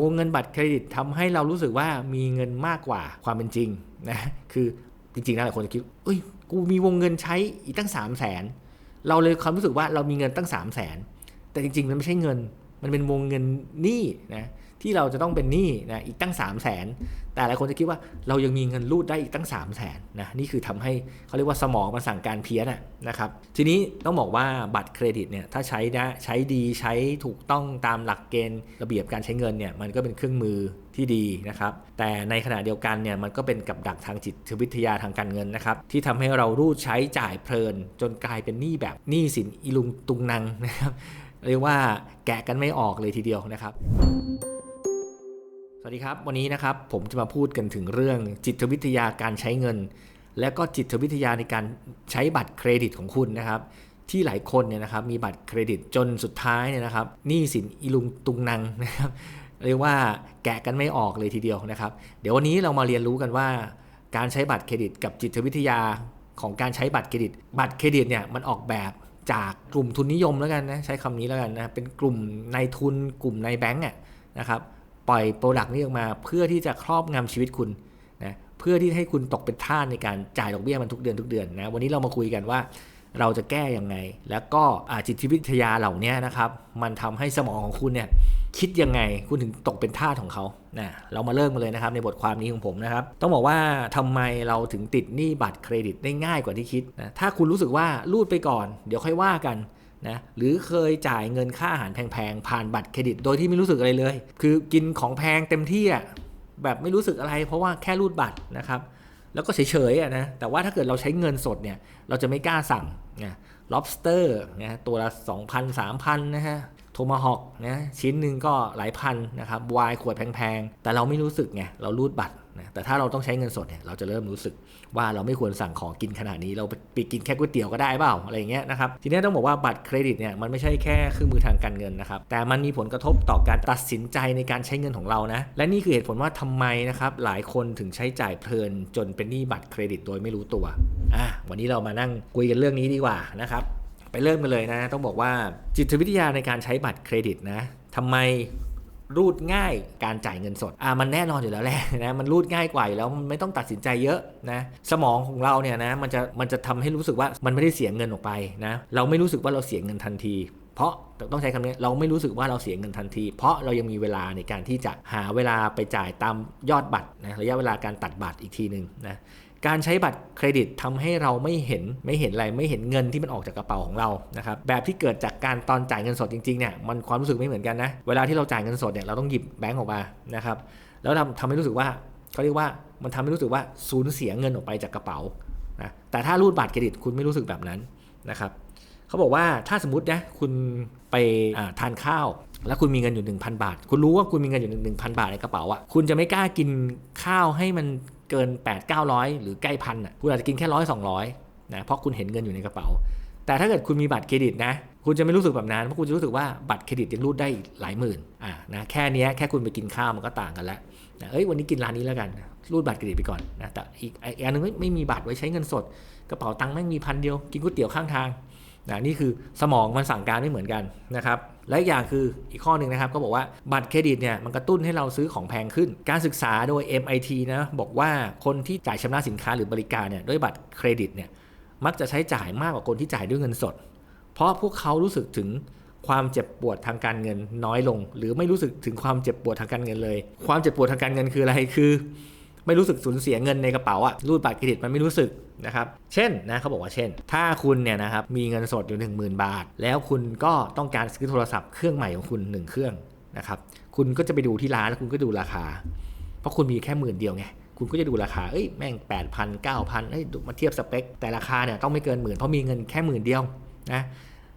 วงเงินบัตรเครดิตทำให้เรารู้สึกว่ามีเงินมากกว่าความเป็นจริงนะคือจริงๆนะหลายคนจะคิดเอ้ยกูมีวงเงินใช้อีกตั้ง 3 0 0แสนเราเลยความรู้สึกว่าเรามีเงินตั้ง 3 0 0แสนแต่จริงๆมันไม่ใช่เงิน มันเป็นวงเงินหนี้นะ ที่เราจะต้องเป็นหนี้นะอีกตั้ง 3 0 0แสนแต่หลายคนจะคิดว่าเรายังมีเงินรูดได้อีกตั้ง 3 0 0แสนนะนี่คือทำให้เขาเรียกว่าสมองมันสั่งการเพี้ยนนะครับทีนี้ต้องบอกว่าบัตรเครดิตเนี่ยถ้าใช้ได้ใช้ดีใช้ถูกต้องตามหลักเกณฑ์ระเบียบการใช้เงินเนี่ยมันก็เป็นเครื่องมือที่ดีนะครับแต่ในขณะเดียวกันเนี่ยมันก็เป็นกับดักทางจิตวิทยาทางการเงินนะครับที่ทำให้เรารูดใช้จ่ายเพลิน จนกลายเป็นหนี้แบบหนี้สินอีลุงตุงนังนะครับเรียกว่าแกะกันไม่ออกเลยทีเดียวนะครับ สวัสดีครับ วันนี้นะครับผมจะมาพูดกันถึงเรื่องจิตวิทยาการใช้เงิน และก็จิตวิทยาในการใช้บัตรเครดิตของคุณนะครับ ที่หลายคนเนี่ยนะครับมีบัตรเครดิตจนสุดท้ายเนี่ยนะครับหนี้สินอีลุงตุงนังนะครับเรียกว่าแกะกันไม่ออกเลยทีเดียวนะครับ เดี๋ยววันนี้เรามาเรียนรู้กันว่า การใช้บัตรเครดิต กับจิตวิทยาของการใช้บัตรเครดิต บัตรเครดิตเนี่ยมันออกแบบจากกลุ่มทุนนิยมแล้วกันนะใช้คำนี้แล้วกันนะเป็นกลุ่มนายทุนกลุ่มนายแบงก์อะนะครับ ปล่อยโปรดักต์นี้ออกมา เพื่อที่จะครอบงำชีวิตคุณนะเพื่อที่ให้คุณตกเป็นท่าสในการจ่ายดอกเบี้ยมันทุกเดือนทุกเดือนนะวันนี้เรามาคุยกันว่าเราจะแก้ยังไง แล้วก็จิตวิทยาเหล่านี้นะครับ มันทำให้สมองของคุณเนี่ยคิดยังไงคุณถึงตกเป็นทาสของเขานะเรามาเริ่มกันเลยนะครับในบทความนี้ของผมนะครับ ต้องบอกว่าทำไมเราถึงติดหนี้บัตรเครดิตได้ง่ายกว่าที่คิดนะถ้าคุณรู้สึกว่ารูดไปก่อน เดี๋ยวค่อยว่ากัน นะหรือเคยจ่ายเงินค่าอาหารแพงๆผ่านบัตรเครดิต โดยที่ไม่รู้สึกอะไรเลย คือกินของแพงเต็มที่อะแบบไม่รู้สึกอะไร เพราะว่าแค่รูดบัตรนะครับ แล้วก็เฉยๆอะนะแต่ว่าถ้าเกิดเราใช้เงินสดเนี่ยเราจะไม่กล้าสั่งนะ lobster นะตัวละ 2,000 3,000นะฮะโทมาฮอกนะชิ้นหนึ่งก็หลายพันนะครับวายขวดแพงๆ แต่เราไม่รู้สึกไงเรารูดบัตร นะแต่ถ้าเราต้องใช้เงินสดเนี่ยเราจะเริ่มรู้สึกว่าเราไม่ควรสั่งของกินขนาดนี้ เราไปกินแค่ก๋วยเตี๋ยวก็ได้เปล่าอะไรอย่างเงี้ยนะครับทีนี้ต้องบอกว่าบัตรเครดิตเนี่ยมันไม่ใช่แค่เครื่องมือทางการเงินนะครับแต่มันมีผลกระทบต่อการตัดสินใจในการใช้เงินของเรานะและนี่คือเหตุผลว่าทำไมนะครับหลายคนถึงใช้จ่ายเพลินจนเป็นหนี้บัตรเครดิตโดยไม่รู้ตัวอะวันนี้เรามานั่งคุยกันเรื่องนี้ดีกว่านะครับไปเริ่มกันเลยนะ ต้องบอกว่าจิตวิทยาในการใช้บัตรเครดิตนะทำไม รูดง่ายการจ่ายเงินสด อ่ามันแน่นอนอยู่แล้วแหละนะมันรูดง่ายกว่าอยู่แล้วมันไม่ต้องตัดสินใจเยอะนะสมองของเราเนี่ยนะมันจะมันจะทำให้รู้สึกว่ามันไม่ได้เสียเงินออกไปนะเราไม่รู้สึกว่าเราเสียเงินทันที เพราะต้องใช้คำนี้เราไม่รู้สึกว่าเราเสียเงินทันที เพราะเรายังมีเวลาในการที่จะหาเวลาไปจ่ายตามยอดบัตรนะระยะเวลาการตัดบัตรอีกทีหนึ่งนะ การใช้บัตรเครดิตทำให้เราไม่เห็นไม่เห็นอะไรไม่เห็นเงินที่มันออกจากกระเป๋าของเรานะครับแบบที่เกิดจากการตอนจ่ายเงินสดจริงๆเนี่ยมันความรู้สึกไม่เหมือนกันนะเวลาที่เราจ่ายเงินสดเนี่ยเราต้องหยิบแบงก์ออกมานะครับแล้วทำทำให้รู้สึกว่าเขาเรียกว่ามันทำให้รู้สึกว่าสูญเสียเงินออกไปจากกระเป๋านะแต่ถ้ารูดบัตรเครดิตคุณไม่รู้สึกแบบนั้นนะครับเขาบอกว่าถ้าสมมตินะคุณไปทานข้าว แล้วคุณมีเงินอยู่ 1,000 บาท คุณรู้ว่าคุณมีเงินอยู่ 1,000 บาทในกระเป๋าอะคุณจะไม่กล้ากินข้าวให้มัน เกิน 8 900 หรือใกล้พันอะคุณอาจจะกินแค่ร้อยสองร้อยนะเพราะคุณเห็นเงินอยู่ในกระเป๋า แต่ถ้าเกิดคุณมีบัตรเครดิตนะ คุณจะไม่รู้สึกแบบนั้นเพราะคุณจะรู้สึกว่าบัตรเครดิตยังรูดได้หลายหมื่นอ่านะแค่นี้แค่คุณไปกินข้าวมันก็ต่างกันแล้วนะเอ้ยวันนี้กินร้านนี้แล้วกันรูดบัตรเครดิตไปก่อนนะแต่อีกอีกอันนึงไม่มีบัตรไว้ใช้เงินสด กระเป๋าตังค์แม่งมีพันเดียวกินก๋วยเตี๋ยวข้างทาง นะนี่คือสมองมันสั่งการไม่เหมือนกันนะครับและอีกอย่างคืออีกข้อหนึ่งนะครับก็บอกว่าบัตรเครดิตเนี่ยมันกระตุ้นให้เราซื้อของแพงขึ้น การศึกษาโดย MIT นะบอกว่าคนที่จ่ายชำระสินค้าหรือบริการเนี่ยด้วยบัตรเครดิตเนี่ยมักจะใช้จ่ายมากกว่าคนที่จ่ายด้วยเงินสด เพราะพวกเขารู้สึกถึงความเจ็บปวดทางการเงินน้อยลง หรือไม่รู้สึกถึงความเจ็บปวดทางการเงินเลย ความเจ็บปวดทางการเงินคืออะไรคือ ไม่รู้สึกสูญเสียเงินในกระเป๋าอะรูดบัตรเครดิตมันไม่รู้สึกนะครับ เช่นนะเขาบอกว่าเช่น ถ้าคุณเนี่ยนะครับมีเงินสดอยู่ 1 0,000 บาท แล้วคุณก็ต้องการซื้อโทรศัพท์เครื่องใหม่ของคุณ 1 เครื่องนะครับ คุณก็จะไปดูที่ร้านแล้วคุณก็ดูราคา เพราะคุณมีแค่หมื่นเดียวไง คุณก็จะดูราคา เอ้ยแม่ง 8 0 0 0 9,000เอ้ยมาเทียบสเปค แต่ราคาเนี่ยต้องไม่เกินหมื่นเพราะมีเงินแค่หมื่นเดียวนะ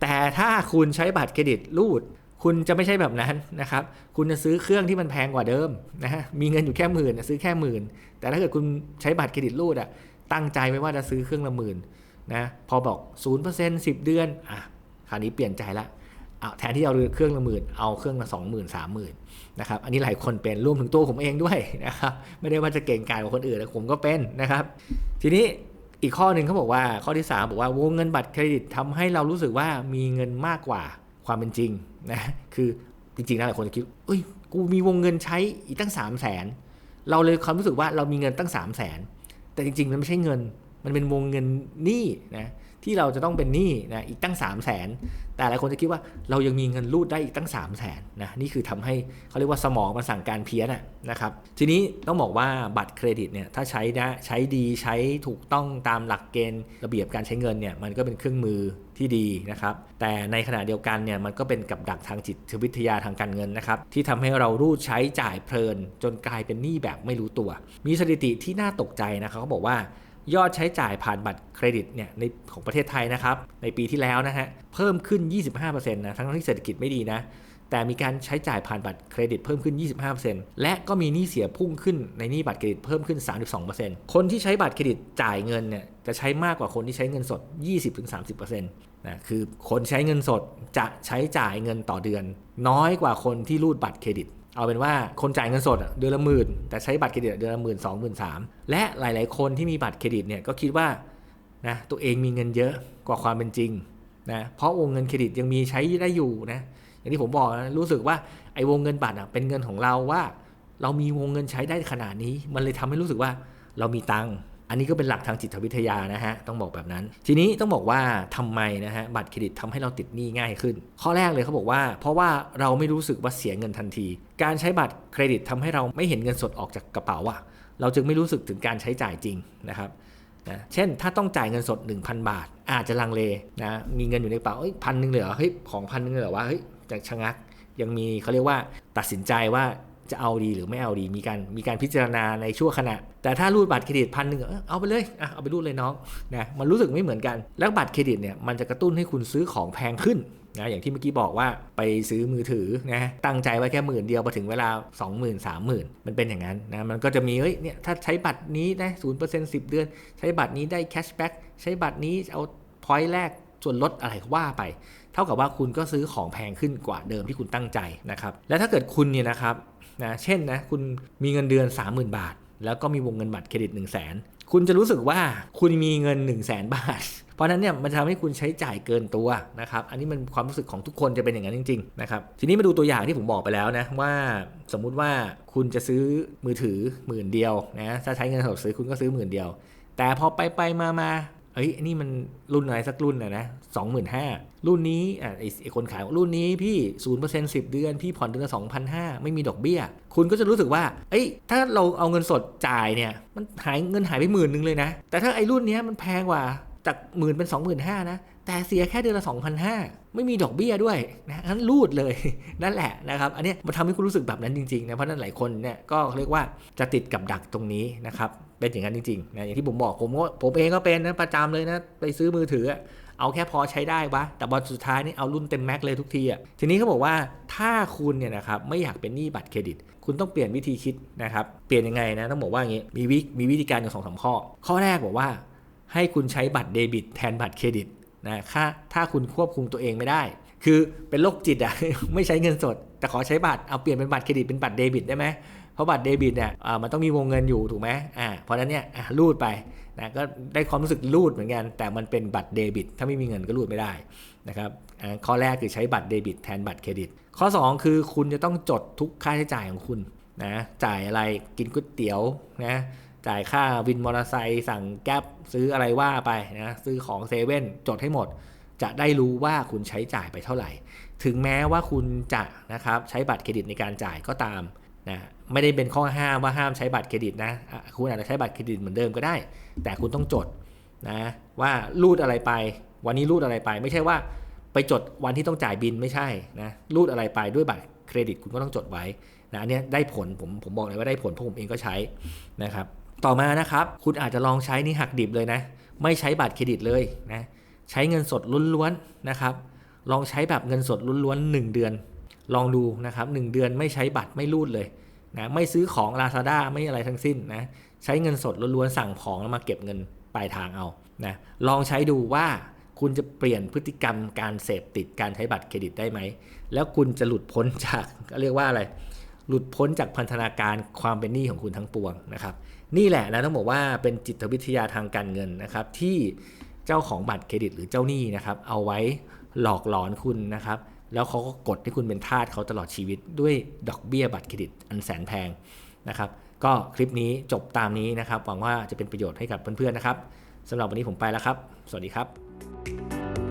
แต่ถ้าคุณใช้บัตรเครดิตรูด คุณจะไม่ใช่แบบนั้นนะครับ คุณจะซื้อเครื่องที่มันแพงกว่าเดิมนะฮะ มีเงินอยู่แค่หมื่นซื้อแค่หมื่น แต่ถ้าเกิดคุณใช้บัตรเครดิตรูดอะตั้งใจไว้ว่าจะซื้อเครื่องละหมื่นนะ พอบอก0% 10 เดือน อะ คราวนี้เปลี่ยนใจละเอาแทนที่เอาเครื่องละหมื่น เอาเครื่องละสองหมื่นสามหมื่นนะครับ อันนี้หลายคนเป็นรวมถึงตัวผมเองด้วยนะครับ ไม่ได้ว่าจะเก่งกาจกว่าคนอื่นแต่ผมก็เป็นนะครับ ทีนี้อีกข้อหนึ่งเขาบอกว่าข้อที่ 3 บอกว่าวงเงินบัตรเครดิตทำให้เรารู้สึกว่ามีเงินมากกว่า ความเป็นจริงนะคือจริงๆนะหลายคนจะคิดเอ้ยกูมีวงเงินใช้อีกตั้ง3 0 0แสนเราเลยความรู้สึกว่าเรามีเงินตั้ง3 0 0แสนแต่จริงๆมันไม่ใช่เงิน มันเป็นวงเงินหนี้นะ ที่เราจะต้องเป็นหนี้นะอีกตั้ง 3 0 0แสนแต่หลายคนจะคิดว่าเรายังมีเงินรูดได้อีกตั้ง 3 0 0แสนนะนี่คือทำให้เขาเรียกว่าสมองมันสั่งการเพี้ยนนะครับทีนี้ต้องบอกว่าบัตรเครดิตเนี่ยถ้าใช้นะใช้ดีใช้ถูกต้องตามหลักเกณฑ์ระเบียบการใช้เงินเนี่ยมันก็เป็นเครื่องมือที่ดีนะครับแต่ในขณะเดียวกันเนี่ยมันก็เป็นกับดักทางจิตวิทยาทางการเงินนะครับที่ทำให้เรารูดใช้จ่ายเพลิน จนกลายเป็นหนี้แบบไม่รู้ตัว มีสถิติที่น่าตกใจนะครับเขาบอกว่า ยอดใช้จ่ายผ่านบัตรเครดิตเนี่ยในของประเทศไทยนะครับ ในปีที่แล้วนะฮะเพิ่มขึ้น 25%นะทั้งที่เศรษฐกิจไม่ดีนะแต่มีการใช้จ่ายผ่านบัตรเครดิตเพิ่มขึ้น 25%และก็มีหนี้เสียพุ่งขึ้นในหนี้บัตรเครดิตเพิ่มขึ้น 32%คนที่ใช้บัตรเครดิตจ่ายเงินเนี่ยจะใช้มากกว่าคนที่ใช้เงินสด 20-30%นะคือคนใช้เงินสดจะใช้จ่ายเงินต่อเดือน น้อยกว่าคนที่รูดบัตรเครดิต เอาเป็นว่าคนจ่ายเงินสดเดือนละหมื่นแต่ใช้บัตรเครดิตเดือนละหมื่นสองหมื่นสามและหลาย ๆ คนที่มีบัตรเครดิตเนี่ยก็คิดว่านะตัวเองมีเงินเยอะกว่าความเป็นจริงนะเพราะวงเงินเครดิตยังมีใช้ได้อยู่นะอย่างที่ผมบอกนะรู้สึกว่าไอ้วงเงินบัตรอะเป็นเงินของเราว่า เรามีวงเงินใช้ได้ขนาดนี้ มันเลยทำให้รู้สึกว่าเรามีตังค์ อันนี้ก็เป็นหลักทางจิตวิทยานะฮะ ต้องบอกแบบนั้น ทีนี้ต้องบอกว่าทำไมนะฮะบัตรเครดิตทำให้เราติดหนี้ง่ายขึ้น ข้อแรกเลยเขาบอกว่า เพราะว่าเราไม่รู้สึกว่าเสียเงินทันที การใช้บัตรเครดิตทำให้เราไม่เห็นเงินสดออกจากกระเป๋าอะเราจึงไม่รู้สึกถึงการใช้จ่ายจริงนะครับนะเช่นถ้าต้องจ่ายเงินสด 1,000 บาท อาจจะลังเลนะมีเงินอยู่ในกระเป๋าเฮ้ยพันหนึ่งเลยเหรอเฮ้ยของพันหนึ่งเลยเหรอวะเฮ้ยจะชะงักยังมีเขาเรียกว่าตัดสินใจว่า จะเอาดีหรือไม่เอาดีมีการมีการพิจารณาในชั่วขณะ แต่ถ้ารูดบัตรเครดิตพันหนึ่งเอาไปเลยอะเอาไปรูดเลยน้องนะมันรู้สึกไม่เหมือนกัน แล้วบัตรเครดิตเนี่ยมันจะกระตุ้นให้คุณซื้อของแพงขึ้นนะอย่างที่เมื่อกี้บอกว่าไปซื้อมือถือนะตั้งใจไว้แค่หมื่นเดียวพอถึงเวลา 20,000 30,000 มันเป็นอย่างนั้นนะมันก็จะมีเฮ้ยเนี่ยถ้าใช้บัตรนี้นะศูนย์เปอร์เซ็นต์สิบเดือน ใช้บัตรนี้ได้แคชแบ็กใช้บัตรนี้เอาพอยต์แรกส่วนลดอะไรว่าไป เท่ากับว่าคุณก็ซื้อของแพงขึ้นกว่าเดิมที่คุณตั้งใจนะครับและถ้าเกิดคุณเนี่ยนะครับ นะเช่นนะคุณมีเงินเดือน 30,000 บาท แล้วก็มีวงเงินบัตรเครดิต 1 0 0 0 0แสนคุณจะรู้สึกว่าคุณมีเงิน 1 0 0 0 0แสนบาท เพราะนั้นเนี่ยมันทำให้คุณใช้จ่ายเกินตัวนะครับ อันนี้มันความรู้สึกของทุกคนจะเป็นอย่างนั้นจริงๆนะครับ ทีนี้มาดูตัวอย่างที่ผมบอกไปแล้วนะว่าสมมุติว่าคุณจะซื้อมือถือหมื่นเดียวนะถ้าใช้เงินสดซื้อคุณก็ซื้อหมื่นเดียว แต่พอไปไปมามา เอ้ยนี่มันรุ่นอะไรสักรุ่นนะนะสองหมื่นห้ารุ่นนี้อะไอ้คนขายรุ่นนี้พี่ศูนย์เปอร์เซ็นต์สิบเดือน พี่ผ่อนเดือนละสองพันห้าไม่มีดอกเบี้ย คุณก็จะรู้สึกว่า เอ้ย ถ้าเราเอาเงินสดจ่ายเนี่ย มันหายเงินหายไปหมื่นหนึ่งเลยนะ แต่ถ้าไอ้รุ่นนี้มันแพงกว่าจากหมื่นเป็นสองหมื่นห้านะแต่เสียแค่เดือนละ 2,500 ไม่มีดอกเบี้ยด้วยนะงั้นรูดเลย นั่นแหละนะครับ อันนี้มันทำให้คุณรู้สึกแบบนั้นจริงๆนะ เพราะนั้นหลายคนเนี่ยก็เรียกว่าจะติดกับดักตรงนี้นะครับ เป็นอย่างนั้นจริงๆนะอย่างที่ผมบอกผมก็ผมเองก็เป็นนะประจำเลยนะไปซื้อมือถือ เอาแค่พอใช้ได้วะแต่บอลสุดท้ายนี่เอารุ่นเต็มแม็กเลยทุกทีอะทีนี้เขาบอกว่าถ้าคุณเนี่ยนะครับไม่อยากเป็นหนี้บัตรเครดิต คุณต้องเปลี่ยนวิธีคิดนะครับเปลี่ยนยังไงนะต้องบอกว่าอย่างนี้มีวิมีวิธีการอยู่สองสามข้อ ข้อแรกบอกว่า ให้คุณใช้บัตรเดบิตแทนบัตรเครดิตนะถ้าถ้าคุณควบคุมตัวเองไม่ได้ คือเป็นโรคจิตอะไม่ใช้เงินสด แต่ขอใช้บัตรเอาเปลี่ยนเป็นบัตรเครดิตเป็นบัตรเดบิตได้ไหมเพราะบัตรเดบิตเนี่ยมันต้องมีวงเงินอยู่ถูกไหมอ่า เพราะนั้นเนี่ยรูดไปนะก็ได้ความรู้สึกรูดเหมือนกัน แต่มันเป็นบัตรเดบิต ถ้าไม่มีเงินก็รูดไม่ได้นะครับข้อแรกคือใช้บัตรเดบิตแทนบัตรเครดิต ข้อ 2 คือคุณจะต้องจดทุกค่าใช้จ่ายของคุณนะจ่ายอะไรกินก๋วยเตี๋ยวนะจ่ายค่าวินมอเตอร์ไซค์สั่งแก๊ปซื้ออะไรว่าไปนะซื้อของเซเว่นจดให้หมด จะได้รู้ว่าคุณใช้จ่ายไปเท่าไหร่ ถึงแม้ว่าคุณจะนะครับใช้บัตรเครดิตในการจ่ายก็ตาม นะไม่ได้เป็นข้อห้ามว่าห้ามใช้บัตรเครดิตนะคุณอาจจะใช้บัตรเครดิตเหมือนเดิมก็ได้ แต่คุณต้องจดนะว่ารูดอะไรไป วันนี้รูดอะไรไป ไม่ใช่ว่าไปจดวันที่ต้องจ่ายบินไม่ใช่นะรูดอะไรไปด้วยบัตรเครดิตคุณก็ต้องจดไว้นะอันนี้ได้ผลผมผมบอกเลยว่าได้ผลเพราะผมเองก็ใช้นะครับต่อมานะครับ คุณอาจจะลองใช้นี่หักดิบเลยนะ ไม่ใช้บัตรเครดิตเลยนะใช้เงินสดล้วนๆนะครับ ลองใช้แบบเงินสดล้วนๆ1เดือน ลองดูนะครับ1เดือนไม่ใช้บัตรไม่รูดเลยนะไม่ซื้อของ Lazada ไม่อะไรทั้งสิ้นนะใช้เงินสดล้วนๆสั่งของแล้วมาเก็บเงินปลายทางเอานะลองใช้ดูว่าคุณจะเปลี่ยนพฤติกรรมการเสพติดการใช้บัตรเครดิตได้ไหม แล้วคุณจะหลุดพ้นจากเรียกว่าอะไร หลุดพ้นจากพันธนาการความเป็นหนี้ของคุณทั้งปวงนะครับ นี่แหละนะต้องบอกว่าเป็นจิตวิทยาทางการเงินนะครับ ที่เจ้าของบัตรเครดิตหรือเจ้าหนี้นะครับ เอาไว้หลอกหลอนคุณนะครับ แล้วเขาก็กดให้คุณเป็นทาสเขาตลอดชีวิตด้วยดอกเบี้ยบัตรเครดิตอันแสนแพงนะครับ ก็คลิปนี้จบตามนี้นะครับ หวังว่าจะเป็นประโยชน์ให้กับเพื่อนๆนะครับสำหรับวันนี้ผมไปแล้วครับ สวัสดีครับ